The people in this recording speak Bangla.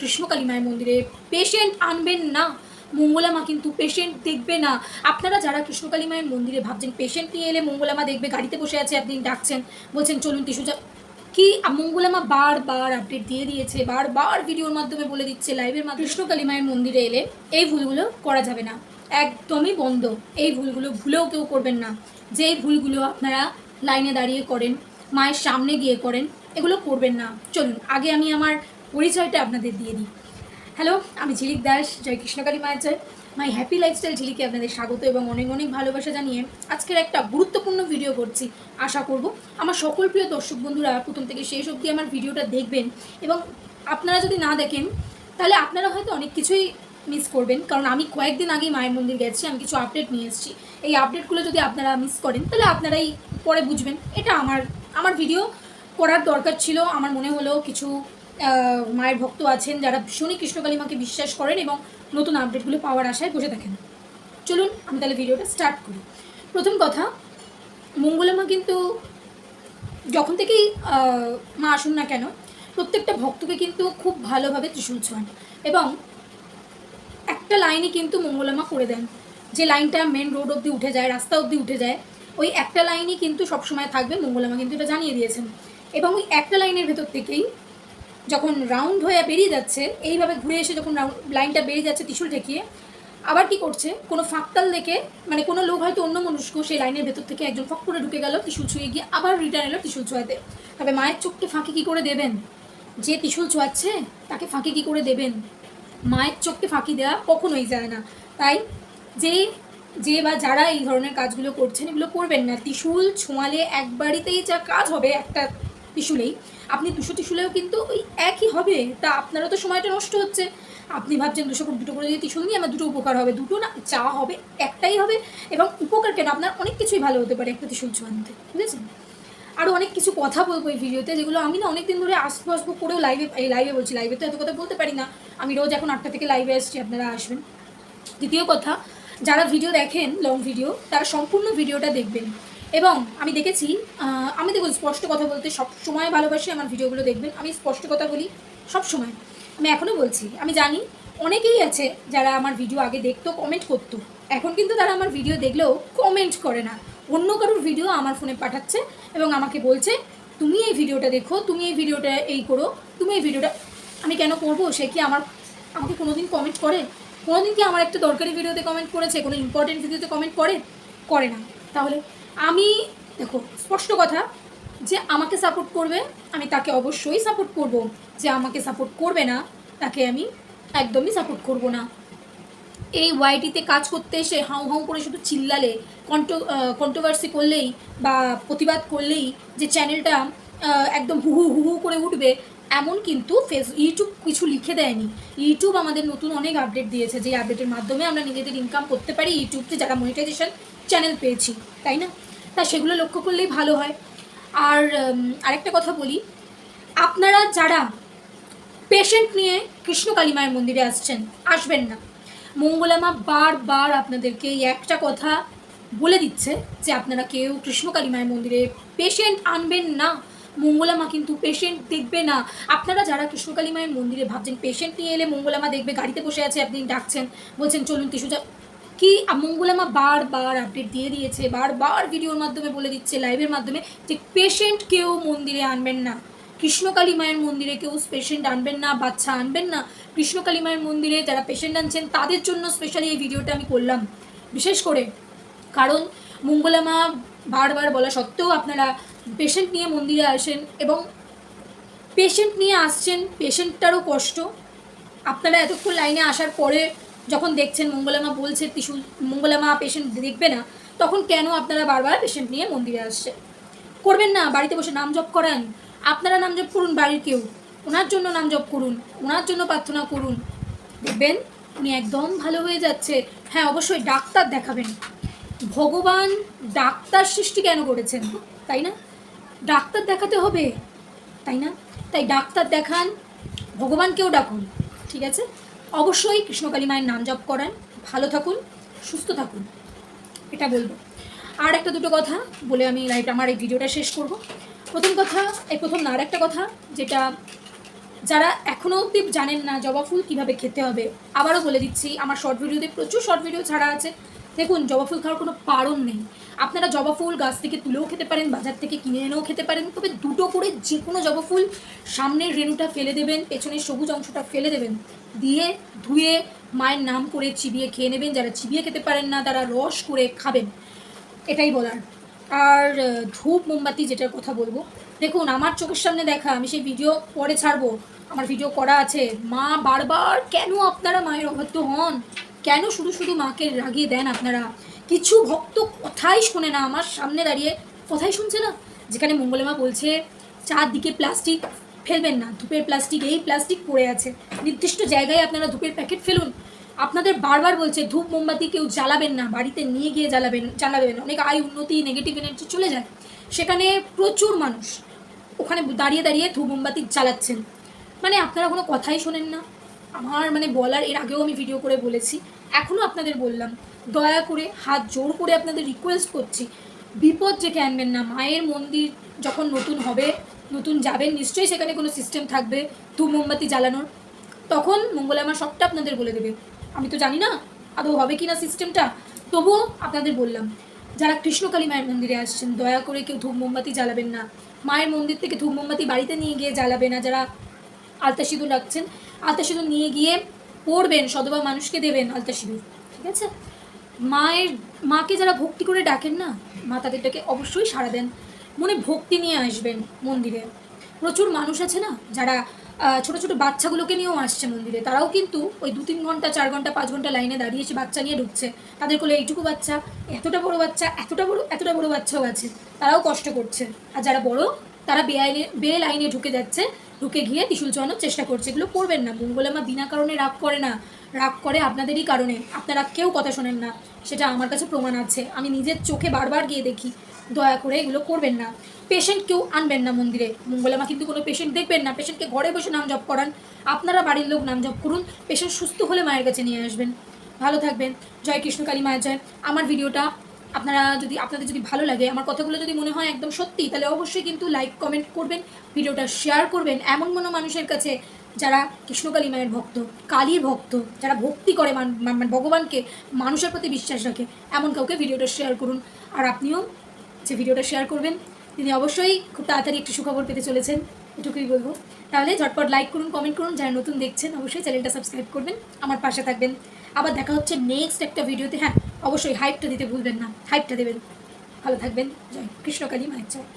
কৃষ্ণকালী মায়ের মন্দিরে পেশেন্ট আনবেন না। মঙ্গলা মা কিন্তু পেশেন্ট দেখবে না। আপনারা যারা কৃষ্ণকালী মায়ের মন্দিরে ভাবছেন পেশেন্ট নিয়ে এলে মঙ্গলা মা দেখবে, গাড়িতে বসে আছে আপনি ডাকছেন, বলছেন, চলুন টিস্যু যা কি মঙ্গলা মা বারবার আপডেট দিয়ে দিয়েছে, বারবার ভিডিওর মাধ্যমে বলে দিচ্ছে লাইভের মাধ্যমে। কৃষ্ণকালী মায়ের মন্দিরে এলে এই ভুলগুলো করা যাবে না। একদমই বন্ধ। এই ভুলগুলো ভুলেও কেউ করবেন না। যে ভুলগুলো আপনারা লাইনে দাঁড়িয়ে করেন, মায়ের সামনে গিয়ে করেন, এগুলো করবেন না। চলুন, আগে আমি আমার পরিচয়টা আপনাদের দিয়ে দিই। হ্যালো আমি ঝিলিক দাস জয় কৃষ্ণকালী মায়ের জয় মাই হ্যাপি লাইফস্টাইল ঝিলিকে আপনাদের স্বাগত এবং অনেক অনেক ভালোবাসা জানিয়ে আজকের একটা গুরুত্বপূর্ণ ভিডিও করছি। আশা করব আমার সকল প্রিয় দর্শক বন্ধুরা প্রথম থেকে শেষ অবধি আমার ভিডিওটা দেখবেন এবং আপনারা যদি না দেখেন, তাহলে আপনারা হয়তো অনেক কিছুই মিস করবেন। কারণ আমি কয়েকদিন আগেই মায়ের মন্দির গেছি, আমি কিছু আপডেট নিয়ে এসেছি। এই আপডেটগুলো যদি আপনারা মিস করেন, তাহলে আপনারাই পরে বুঝবেন। এটা আমার আমার ভিডিও করার দরকার ছিল। আমার মনে হলো কিছু মায়ের ভক্ত আছেন যারা ভীষণই কৃষ্ণকালী মাকে বিশ্বাস করেন এবং নতুন আপডেটগুলো পাওয়ার আশায় বসে থাকেন। চলুন, আমি তাহলে ভিডিওটা স্টার্ট করি। প্রথম কথা মঙ্গলা মা কিন্তু যখন থেকেই মা আসুন না কেন, প্রত্যেকটা ভক্তকে কিন্তু খুব ভালোভাবে ত্রিশূল ছোঁয়ান এবং একটা লাইনই কিন্তু মঙ্গলামা করে দেন। যে লাইনটা মেন রোড অবধি উঠে যায়, রাস্তা অবধি উঠে যায়, ওই একটা লাইনই কিন্তু সবসময় থাকবে, মঙ্গলামা কিন্তু এটা জানিয়ে দিয়েছেন। এবং ওই একটা লাইনের ভেতর থেকেই যখন রাউন্ড হয়ে বেরিয়ে যাচ্ছে, এইভাবে ঘুরে এসে যখন রাউন্ড লাইনটা বেরিয়ে যাচ্ছে ত্রিশূল ঠেকিয়ে আবার কি করছে? কোনো ফাঁকতাল দেখে মানে কোনো লোক হয়তো অন্য মনুষ্য সেই লাইনের ভেতর থেকে একজন ফক করে ঢুকে গেল, ত্রিশূল ছুঁয়ে গিয়ে আবার রিটার্ন এলো ত্রিশূল ছোঁয়াতে। তবে মায়ের চোখকে ফাঁকি কী করে দেবেন? যে ত্রিশূল ছোঁয়াচ্ছে, তাকে ফাঁকি কী করে দেবেন? মায়ের চোখকে ফাঁকি দেওয়া কখনোই যায় না। তাই যে যে বা যারা এই ধরনের কাজগুলো করছেন, এগুলো করবেন না। ত্রিশূল ছোঁয়ালে একবারিতেই যা কাজ হবে, একটা ত্রিশূলেই আপনি দুশো ত্রিশূলেও কিন্তু ওই একই হবে। তা আপনারও তো সময়টা নষ্ট হচ্ছে। আপনি ভাবছেন দুশো দুটো করে যদি ত্রিশূল নিয়ে আমার দুটো উপকার হবে। দুটো না চা হবে একটাই হবে এবং উপকার কেন? আপনার অনেক কিছুই ভালো হতে পারে একটা ত্রিশূল ছোঁয়াতে বুঝেছেন আরও অনেক কিছু কথা বলব এই ভিডিওতে, যেগুলো আমি না অনেকদিন ধরে আসব আসব করেও লাইভে এই লাইভে বলছি। লাইভে তো এত কথা বলতে পারি না। আমি রোজ এখন আটটা থেকে লাইভে আসছি, আপনারা আসবেন। দ্বিতীয় কথা, যারা ভিডিও দেখেন লং ভিডিও তারা সম্পূর্ণ ভিডিওটা দেখবেন। এবং আমি দেখেছি আমি দেখুন স্পষ্ট কথা বলতে সব সময় ভালোবাসি, আমার ভিডিওগুলো দেখবেন, আমি স্পষ্ট কথা বলি সব সময়। আমি এখনও বলছি, আমি জানি অনেকেই আছে যারা আমার ভিডিও আগে দেখতো কমেন্ট করতো। এখন কিন্তু তারা আমার ভিডিও দেখলেও কমেন্ট করে না। অন্য কারোর ভিডিও আমার ফোনে পাঠাচ্ছে এবং আমাকে বলছে, তুমি এই ভিডিওটা দেখো, তুমি এই ভিডিওটা এই করো, তুমি এই ভিডিওটা আমি কেন করব? সে কি আমার, আমাকে কোনোদিন কমেন্ট করে? কোনোদিন কি আমার একটা দরকারি ভিডিওতে কমেন্ট করেছে? কোনো ইম্পর্টেন্ট ভিডিওতে কমেন্ট করে? করে না। তাহলে আমি, দেখো, স্পষ্ট কথা যে আমাকে সাপোর্ট করবে, আমি তাকে অবশ্যই সাপোর্ট করব। যে আমাকে সাপোর্ট করবে না, তাকে আমি একদমই সাপোর্ট করব না। এই ওয়াইটিতে কাজ করতে এসে হাউ হাউ করে শুধু চিল্লালে কন্ট্রো কন্ট্রোভার্সি করলেই বা প্রতিবাদ করলেই যে চ্যানেলটা একদম হুহু হুহু করে উঠবে, এমন কিন্তু ফেস ইউটিউব কিছু লিখে দেয়নি। ইউটিউব আমাদের নতুন অনেক আপডেট দিয়েছে। যে আপডেটের মাধ্যমে আমরা নিজেদের ইনকাম করতে পারি ইউটিউবতে যারা মনিটাইজেশন চ্যানেল পেয়েছি, তাই না? তা সেগুলো লক্ষ্য করলেই ভালো হয়। আর আরেকটা কথা বলি। আপনারা যারা পেশেন্ট নিয়ে কৃষ্ণকালী মায়ের মন্দিরে আসছেন, আসবেন না। মঙ্গলামা বারবার আপনাদেরকে এই একটা কথা বলে দিচ্ছে যে আপনারা কেউ কৃষ্ণকালী মায়ের মন্দিরে পেশেন্ট আনবেন না। মঙ্গলামা কিন্তু পেশেন্ট দেখবে না। আপনারা যারা কৃষ্ণকালী মায়ের মন্দিরে ভাবছেন পেশেন্ট নিয়ে এলে মঙ্গলামা দেখবে, গাড়িতে বসে আছে, আপনি ডাকছেন, বলছেন, চলুন যা কি মঙ্গলামা বারবার আপডেট দিয়ে দিয়েছে, বারবার ভিডিওর মাধ্যমে বলে দিচ্ছে লাইভের মাধ্যমে যে পেশেন্ট কেউ মন্দিরে আনবেন না। কৃষ্ণকালী মায়ের মন্দিরে কেউ পেশেন্ট আনবেন না, বাচ্চা আনবেন না। কৃষ্ণকালী মায়ের মন্দিরে যারা পেশেন্ট আনছেন, তাদের জন্য স্পেশালি এই ভিডিওটা আমি করলাম। বিশেষ করে কারণ মঙ্গলামা বারবার বলা সত্ত্বেও আপনারা পেশেন্ট নিয়ে মন্দিরে আসেন এবং পেশেন্ট নিয়ে আসছেন পেশেন্টটারও কষ্ট। আপনারা এতক্ষণ লাইনে আসার পরে যখন দেখছেন মঙ্গলামা বলছে, ত্রিশুল, মঙ্গলামা পেশেন্ট দেখবে না, তখন কেন আপনারা বারবার পেশেন্ট নিয়ে মন্দিরে আসছে করবেন না, বাড়িতে বসে নাম জপ করান। আপনারা নাম জপ করুন বাড়ির কেউ। ওনার জন্য নাম জপ করুন, ওনার জন্য প্রার্থনা করুন। দেখবেন উনি একদম ভালো হয়ে যাচ্ছে। হ্যাঁ অবশ্যই ডাক্তার দেখাবেন। ভগবান ডাক্তার সৃষ্টি কেন করেছেন? তাই না? ডাক্তার দেখাতে হবে। তাই না? তাই ডাক্তার দেখান, ভগবানকেও ডাকুন, ঠিক আছে? অবশ্যই কৃষ্ণকালী মায়ের নাম জপ করান, ভালো থাকুন, সুস্থ থাকুন, এটা বলব। আর একটা দুটো কথা বলে আমি লাইভ আমার এই ভিডিওটা শেষ করব। প্রথম কথা, এই প্রথম না আর একটা কথা, যেটা যারা এখনও অবধি জানেন না জবা ফুল কীভাবে খেতে হবে, আবারও বলে দিচ্ছি, আমার শর্ট ভিডিওতে প্রচুর শর্ট ভিডিও ছাড়া আছে। দেখুন, জবা ফুল খাওয়ার কোনো পারণ নেই। আপনারা জবা ফুল গাছ থেকে তুলেও খেতে পারেন, বাজার থেকে কিনে এনেও খেতে পারেন। তবে দুটো করে যে কোনো জবা ফুল সামনের রেণুটা ফেলে দেবেন, পেছনের সবুজ অংশটা ফেলে দেবেন, দিয়ে ধুয়ে মায়ের নাম করে চিবিয়ে খেয়ে নেবেন। যারা চিবিয়ে খেতে পারেন না, তারা রস করে খাবেন। এটাই বলার। আর ধূপ মোমবাতি যেটার কথা বলব। দেখুন, আমার চোখের সামনে দেখা, আমি সেই ভিডিও পরে ছাড়বো। আমার ভিডিও করা আছে। মা বারবার, কেন আপনারা মায়ের অবাধ্য হন? কেন শুধু শুধু মাকে রাগিয়ে দেন আপনারা? কিছু ভক্ত কথাই শোনে না। আমার সামনে দাঁড়িয়ে কথাই শুনছে না। যেখানে মঙ্গলমা বলছে, চারদিকে প্লাস্টিক ফেলবেন না। ধূপের প্লাস্টিক এই প্লাস্টিক পড়ে আছে। নির্দিষ্ট জায়গায় আপনারা ধূপের প্যাকেট ফেলুন। আপনাদের বারবার বলছে, ধূপ মোমবাতি কেউ জ্বালাবেন না। বাড়িতে নিয়ে গিয়ে জ্বালাবেন জ্বালাবেন। অনেক আয় উন্নতি নেগেটিভ এনার্জি চলে যায়। সেখানে প্রচুর মানুষ ওখানে দাঁড়িয়ে দাঁড়িয়ে ধূপ মোমবাতি জ্বালাচ্ছেন। মানে আপনারা কোনো কথাই শোনেন না। আমার মানে বলার, এর আগেও আমি ভিডিও করে বলেছি এখনও আপনাদের বললাম, দয়া করে হাত জোর করে আপনাদের রিকোয়েস্ট করছি, বিপদ ডেকে আনবেন না, মায়ের মন্দির যখন নতুন হবে, নতুন যাবেন, নিশ্চয়ই সেখানে কোনো সিস্টেম থাকবে, ধূপ মোমবাতি জ্বালানোর, তখন মঙ্গলামা সবটা আপনাদের বলে দেবে। আমি তো জানি না আদৌ হবে কি না সিস্টেমটা তবুও আপনাদের বললাম, যারা কৃষ্ণকালী মায়ের মন্দিরে আসছেন, দয়া করে কেউ ধূপ মোমবাতি জ্বালাবেন না। মায়ের মন্দির থেকে ধূপ মোমবাতি বাড়িতে নিয়ে গিয়ে জ্বালাবে না, যারা আলতা সিঁদুর রাখছেন আলতা সিঁদুর নিয়ে গিয়ে পড়বেন, সদবা মানুষকে দেবেন আলতা সিঁদুর ঠিক আছে? মায়ের, মাকে যারা ভক্তি করে ডাকেন না, মা তাদেরটাকে অবশ্যই সাড়া দেন। মনে ভক্তি নিয়ে আসবেন মন্দিরে। প্রচুর মানুষ আছে না, যারা ছোট ছোট বাচ্চাগুলোকে নিয়েও আসছে মন্দিরে। তারাও কিন্তু ওই দু তিন ঘণ্টা, চার ঘণ্টা, পাঁচ ঘণ্টা লাইনে দাঁড়িয়ে এসে বাচ্চা নিয়ে ঢুকছে। তাদের কোলে এইটুকু বাচ্চা, এতটা বড় বাচ্চা, এতটা বড় এতটা বড় বাচ্চাও আছে। তারাও কষ্ট করছে। আর যারা বড় তারা বেআইনে বে লাইনে ঢুকে যাচ্ছে, ঢুকে গিয়ে ত্রিশুল চড়ানোর চেষ্টা করছে। এগুলো করবেন না, মঙ্গলামা বিনা কারণে রাগ করে না, রাগ করে আপনাদেরই কারণে। আপনারা কেউ কথা শোনেন না, সেটা আমার কাছে প্রমাণ আছে। আমি নিজের চোখে বারবার গিয়ে দেখি, দয়া করে এগুলো করবেন না। পেশেন্ট কেউ আনবেন না মন্দিরে। মঙ্গলামা কিন্তু কোনো পেশেন্ট দেখবেন না। পেশেন্টকে ঘরে বসে নাম জপ করান। আপনারা বাড়ির লোক নাম জপ করুন। পেশেন্ট সুস্থ হলে মায়ের কাছে নিয়ে আসবেন। ভালো থাকবেন। জয় কৃষ্ণকালী মায়ের জয়। আমার ভিডিওটা আপনারা যদি, আপনাদের যদি ভালো লাগে, আমার কথাগুলো যদি মনে হয় একদম সত্যি, তাহলে অবশ্যই কিন্তু লাইক কমেন্ট করবেন, ভিডিওটা শেয়ার করবেন। এমন কোনো মানুষের কাছে যারা কৃষ্ণকালী মায়ের ভক্ত, কালীর ভক্ত, যারা ভক্তি করে ভগবানকে, মানুষের প্রতি বিশ্বাস রাখে, এমন কাউকে ভিডিওটা শেয়ার করুন। আর আপনিও যে ভিডিওটা শেয়ার করবেন তিনি অবশ্যই খুব তাড়াতাড়ি একটি সুখবর পেতে চলেছেন, এটুকুই বলব। তাহলে ঝটপট লাইক করুন কমেন্ট করুন, যারা নতুন দেখছেন, অবশ্যই চ্যানেলটা সাবস্ক্রাইব করবেন, আমার পাশে থাকবেন। আবার দেখা হচ্ছে নেক্সট একটা ভিডিওতে হ্যাঁ অবশ্যই হাইপটা দিতে ভুলবেন না হাইপটা দেবেন। ভালো থাকবেন, জয় কৃষ্ণকালী মায়ের জয়।